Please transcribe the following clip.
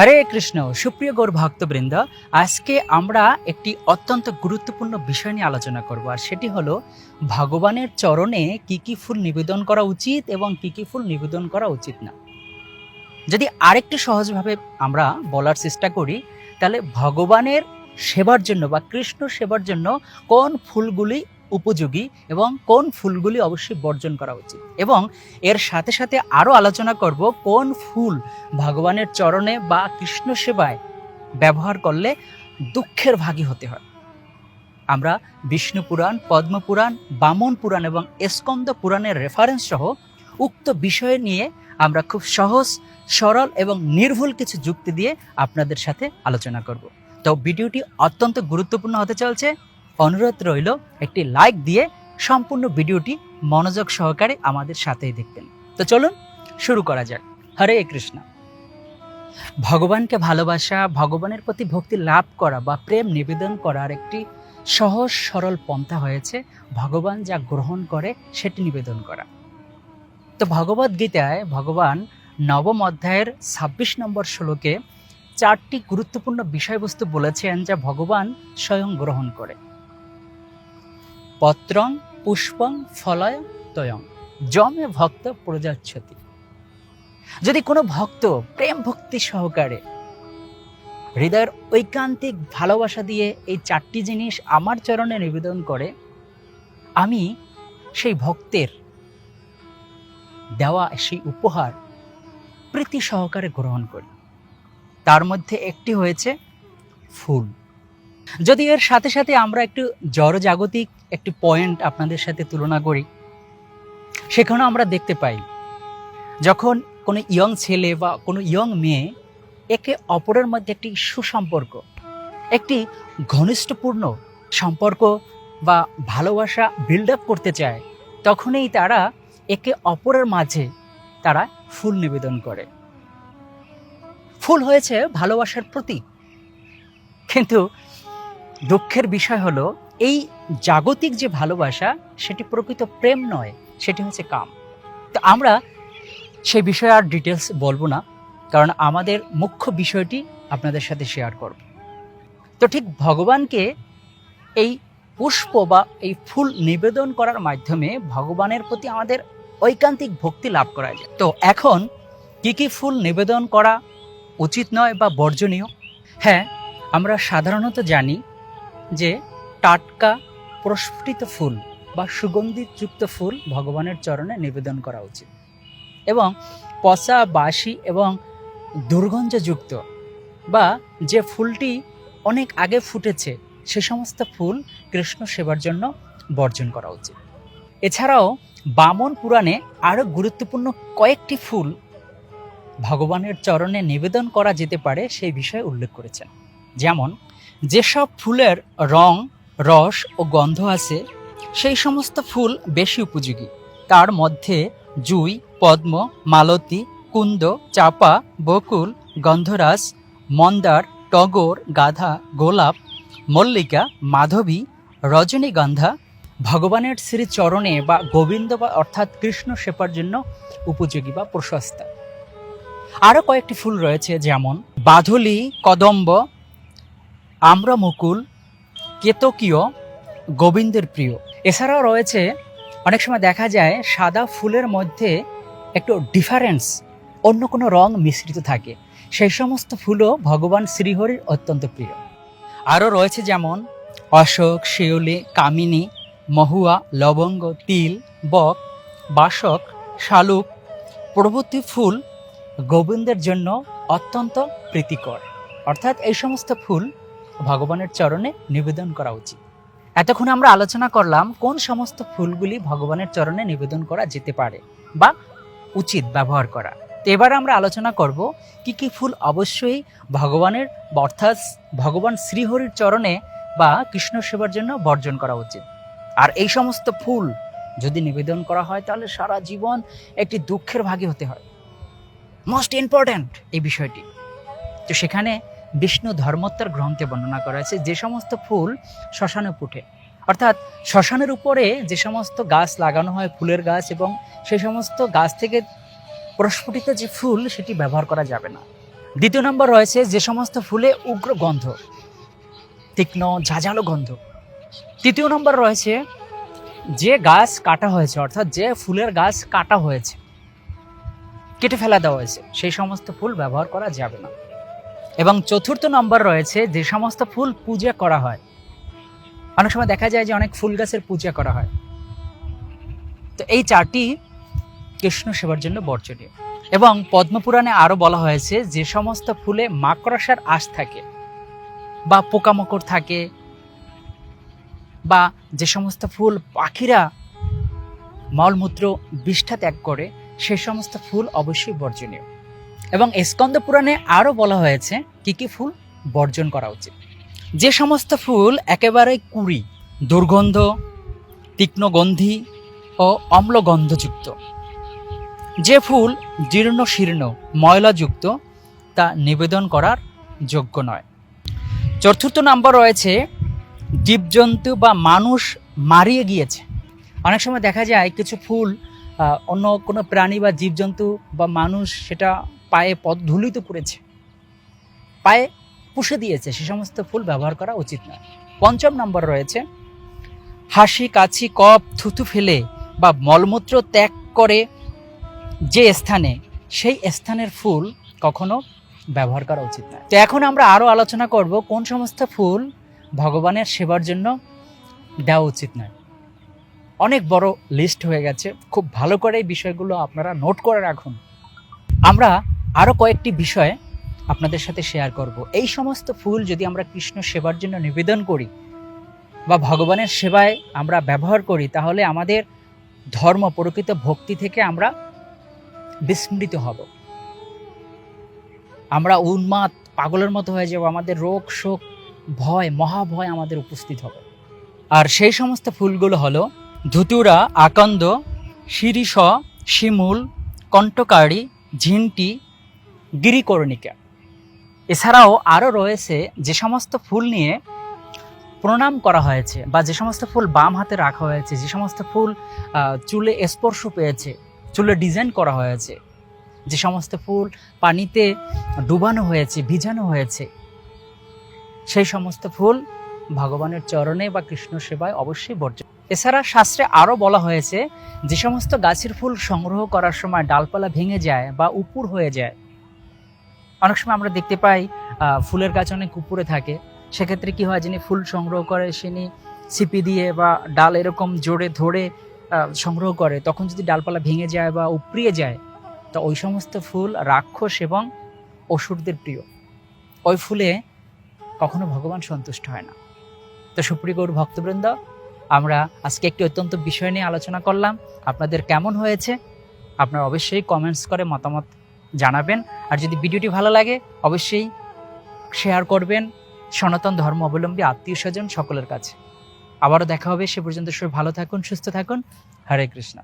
হরে কৃষ্ণ, সুপ্রিয় গৌর ভক্তবৃন্দ, আজকে আমরা একটি অত্যন্ত গুরুত্বপূর্ণ বিষয় নিয়ে আলোচনা করব, আর সেটি হলো ভগবানের চরণে কি কি ফুল নিবেদন করা উচিত এবং কি কি ফুল নিবেদন করা উচিত না। যদি আরেকটু সহজভাবে আমরা বলার চেষ্টা করি, তাহলে ভগবানের সেবার জন্য বা কৃষ্ণ সেবার জন্য কোন ফুলগুলি উপযোগী এবং কোন ফুলগুলি অবশ্যই বর্জন করা উচিত। এবং এর সাথে সাথে আরও আলোচনা করব কোন ফুল ভগবানের চরণে বা কৃষ্ণ সেবায় ব্যবহার করলে দুঃখের ভাগী হতে হয়। আমরা বিষ্ণু পুরাণ পদ্মপুরাণ বামন পুরাণ এবং স্কন্দ পুরাণের রেফারেন্স সহ উক্ত বিষয় নিয়ে আমরা খুব সহজ, সরল এবং নির্ভুল কিছু যুক্তি দিয়ে আপনাদের সাথে আলোচনা করব। তো ভিডিওটি অত্যন্ত গুরুত্বপূর্ণ হতে চলছে। অনুরোধ রইল একটি লাইক দিয়ে সম্পূর্ণ ভিডিওটি মনোযোগ সহকারে আমাদের সাথেই দেখবেন। তো চলুন শুরু করা যাক। হরে কৃষ্ণ। ভগবানকে ভালোবাসা, ভগবানের প্রতি ভক্তি লাভ করা বা প্রেম নিবেদন করার একটি সহজ, সরল পন্থা হয়েছে ভগবান যা গ্রহণ করে সেটি নিবেদন করা। তো ভগবদ গীতায় ভগবান নবম অধ্যায়ের ছাব্বিশ নম্বর শ্লোকে চারটি গুরুত্বপূর্ণ বিষয়বস্তু বলেছেন যা ভগবান স্বয়ং গ্রহণ করে। পত্রং, পুষ্পং, ফলয়, তয়ং। জমে ভক্ত প্রজাচ্ছতি। যদি কোনো ভক্ত প্রেম ভক্তি সহকারে হৃদয়ের ঐকান্তিক ভালোবাসা দিয়ে এই চারটি জিনিস আমার চরণে নিবেদন করে, আমি সেই ভক্তের দেওয়া সেই উপহার প্রীতি সহকারে গ্রহণ করি। তার মধ্যে একটি হয়েছে ফুল। যদি এর সাথে সাথে আমরা একটু জড়জাগতিক একটি পয়েন্ট আপনাদের সাথে তুলনা করি, সেখানেও আমরা দেখতে পাই, যখন কোনো ইয়ং ছেলে বা কোনো ইয়ং মেয়ে একে অপরের মধ্যে একটি সুসম্পর্ক, একটি ঘনিষ্ঠপূর্ণ সম্পর্ক বা ভালোবাসা বিল্ড আপ করতে চায়, তখনই তারা একে অপরের মাঝে তারা ফুল নিবেদন করে। ফুল হয়েছে ভালোবাসার প্রতীক। কিন্তু দুঃখের বিষয় হলো, এই জাগতিক যে ভালোবাসা, সেটি প্রকৃত প্রেম নয়, সেটি হচ্ছে কাম। তো আমরা সেই বিষয়ে আর ডিটেলস বলব না, কারণ আমাদের মুখ্য বিষয়টি আপনাদের সাথে শেয়ার করব। তো ঠিক ভগবানকে এই পুষ্প বা এই ফুল নিবেদন করার মাধ্যমে ভগবানের প্রতি আমাদের ঐকান্তিক ভক্তি লাভ করা যায়। তো এখন কি কি ফুল নিবেদন করা উচিত নয় বা বর্জনীয়? হ্যাঁ আমরা সাধারণত জানি যে টাটকা প্রস্ফুটিত ফুল বা সুগন্ধিযুক্ত ফুল ভগবানের চরণে নিবেদন করা উচিত। এবং পচা, বাসি এবং দুর্গন্ধযুক্ত বা যে ফুলটি অনেক আগে ফুটেছে, সে সমস্ত ফুল কৃষ্ণ সেবার জন্য বর্জন করা উচিত। এছাড়াও বামন পুরাণে আরও গুরুত্বপূর্ণ কয়েকটি ফুল ভগবানের চরণে নিবেদন করা যেতে পারে সেই বিষয়ে উল্লেখ করেছেন। যেমন যেসব ফুলের রং, রস ও গন্ধ আছে, সেই সমস্ত ফুল বেশি উপযোগী। তার মধ্যে জুই, পদ্ম, মালতী, কুন্দ, চাপা, বকুল, গন্ধরাজ, মন্দার, টগর, গাধা, গোলাপ, মল্লিকা, মাধবী, রজনীগন্ধা ভগবানের শ্রী চরণে বা গোবিন্দ বা অর্থাৎ কৃষ্ণ সেবার জন্য উপযোগী বা প্রশস্তা। আরও কয়েকটি ফুল রয়েছে যেমন বাধলি, কদম্ব আম্রমুকুল কেতকীয়, গোবিন্দের প্রিয়। এছাড়াও রয়েছে, অনেক সময় দেখা যায়, সাদা ফুলের মধ্যে একটু ডিফারেন্স অন্য কোনো রং মিশ্রিত থাকে। সেই সমস্ত ফুলও ভগবান শ্রীহরির অত্যন্ত প্রিয়। আরও রয়েছে যেমন, অশোক, শিউলি, কামিনী, মহুয়া, লবঙ্গ, তিল, বক, বাসক, শালুক, প্রভৃতি ফুল গোবিন্দের জন্য অত্যন্ত প্রীতিকর। অর্থাৎ এই সমস্ত ফুল ভগবানের চরণে নিবেদন করা উচিত। এতক্ষণ আমরা আলোচনা করলাম কোন সমস্ত ফুলগুলি ভগবানের চরণে নিবেদন করা যেতে পারে বা উচিত ব্যবহার করা। তো এবার আমরা আলোচনা করব কি কি ফুল অবশ্যই ভগবানের অর্থাৎ ভগবান শ্রীহরির চরণে বা কৃষ্ণ সেবার জন্য বর্জন করা উচিত। আর এই সমস্ত ফুল যদি নিবেদন করা হয় তাহলে সারা জীবন একটি দুঃখের ভাগে হতে হয়। মোস্ট ইম্পর্ট্যান্ট এই বিষয়টি। তো সেখানে বিষ্ণু ধর্মোত্তর গ্রন্থে বর্ণনা করা আছে যে সমস্ত ফুল শ্মশানে ফুটে। অর্থাৎ শ্মশানের উপরে যে সমস্ত গাছ লাগানো হয়, ফুলের গাছ এবং সেই সমস্ত গাছ থেকে প্রস্ফুটিত যে ফুল, সেটি ব্যবহার করা যাবে না। দ্বিতীয় নম্বর রয়েছে যে সমস্ত ফুলে উগ্র গন্ধ, তীক্ষ্ণ, ঝাঁঝালো গন্ধ। তৃতীয় নম্বর রয়েছে যে গাছ কাটা হয়েছে, অর্থাৎ যে ফুলের গাছ কাটা হয়েছে, কেটে ফেলা দেওয়া হয়েছে, সেই সমস্ত ফুল ব্যবহার করা যাবে না। এবং চতুর্থ নম্বর রয়েছে যে সমস্ত ফুল পূজা করা হয়। অনেক সময় দেখা যায় যে অনেক ফুল গাছের পূজা করা হয়। তো এই চারটি কৃষ্ণ সেবার জন্য বর্জনীয়। এবং পদ্মপুরাণে আরও বলা হয়েছে যে সমস্ত ফুলে মাকড়সার আশ থাকে বা পোকামাকড় থাকে বা যে সমস্ত ফুল পাখিরা মলমূত্র বিষ্ঠা ত্যাগ করে, সে সমস্ত ফুল অবশ্যই বর্জনীয়। এবং স্কন্দ পুরাণে আরও বলা হয়েছে কি কি ফুল বর্জন করা উচিত। যে সমস্ত ফুল একেবারে কুড়ি, দুর্গন্ধ, তীক্ষ্ণ গন্ধি ও অম্লগন্ধযুক্ত। যে ফুল জীর্ণ শীর্ণ, ময়লাযুক্ত, তা নিবেদন করার যোগ্য নয়। চতুর্থ নাম্বার রয়েছে, জীবজন্তু বা মানুষ মারিয়ে গিয়েছে। অনেক সময় দেখা যায় কিছু ফুল অন্য কোনো প্রাণী বা জীবজন্তু বা মানুষ সেটা পায়ে পদ ধুলিত করেছে। পায়ে পুষে দিয়েছে। সে সমস্ত ফুল ব্যবহার করা উচিত নয়। পঞ্চম নম্বর রয়েছে, হাসি কাছি কপ থুতু ফেলে বা মলমূত্র ত্যাগ করে যে স্থানে, সেই স্থানের ফুল কখনো ব্যবহার করা উচিত নয়। তো এখন আমরা আরও আলোচনা করব কোন সমস্ত ফুল ভগবানের সেবার জন্য দেওয়া উচিত নয়। অনেক বড় লিস্ট হয়ে গেছে। খুব ভালো করে এই বিষয়গুলো আপনারা নোট করে রাখুন। আমরা আরও কয়েকটি বিষয় আপনাদের সাথে শেয়ার করব। এই সমস্ত ফুল যদি আমরা কৃষ্ণ সেবার জন্য নিবেদন করি বা ভগবানের সেবায় আমরা ব্যবহার করি, তাহলে আমাদের ধর্ম, প্রকৃত ভক্তি থেকে আমরা বিস্মৃত হব। আমরা উন্মাদ, পাগলের মতো হয়ে যাব, আমাদের রোগ, শোক, ভয়, মহাভয় আমাদের উপস্থিত হবে। আর সেই সমস্ত ফুলগুলো হলো ধুতুরা, আকন্দ, শিরিষ, শিমুল কণ্ঠকারী ঝিনটি গিরিকর্ণিকা। এছাড়াও আরও রয়েছে যে সমস্ত ফুল নিয়ে প্রণাম করা হয়েছে বা যে সমস্ত ফুল বাম হাতে রাখা হয়েছে, যে সমস্ত ফুল চুলে স্পর্শ পেয়েছে, চুলে ডিজাইন করা হয়েছে, যে সমস্ত ফুল পানিতে ডুবানো হয়েছে, ভিজানো হয়েছে, সেই সমস্ত ফুল ভগবানের চরণে বা কৃষ্ণ সেবায় অবশ্যই বর্জ্য এছাড়া শাস্ত্রে আরও বলা হয়েছে যে সমস্ত গাছের ফুল সংগ্রহ করার সময় ডালপালা ভেঙে যায় বা উপুর হয়ে যায় অনেক সময় আমরা দেখতে পাই ফুলের গাছ অনেক উপরে থাকে। সেক্ষেত্রে কি হয়, যিনি ফুল সংগ্রহ করে তিনি ছিপি দিয়ে বা ডাল এরকম জোরে ধরে সংগ্রহ করে, তখন যদি ডালপালা ভেঙে যায় বা উপড়িয়ে যায়, তো ওই সমস্ত ফুল রাক্ষস এবং অসুরদের প্রিয়। ওই ফুলে কখনো ভগবান সন্তুষ্ট হয় না। তো সুপ্রিয় গৌর ভক্তবৃন্দ, আমরা আজকে একটি অত্যন্ত বিষয় নিয়ে আলোচনা করলাম। আপনাদের কেমন হয়েছে? আপনারা অবশ্যই কমেন্টস করে মতামত জানাবেন। আর যদি ভিডিওটি ভালো লাগে, অবশ্যই শেয়ার করবেন সনাতন ধর্ম অবলম্বী আত্মীয় স্বজন সকলের কাছে। আবারও দেখা হবে, সে পর্যন্ত সবাই ভালো থাকুন, সুস্থ থাকুন। হরে কৃষ্ণ।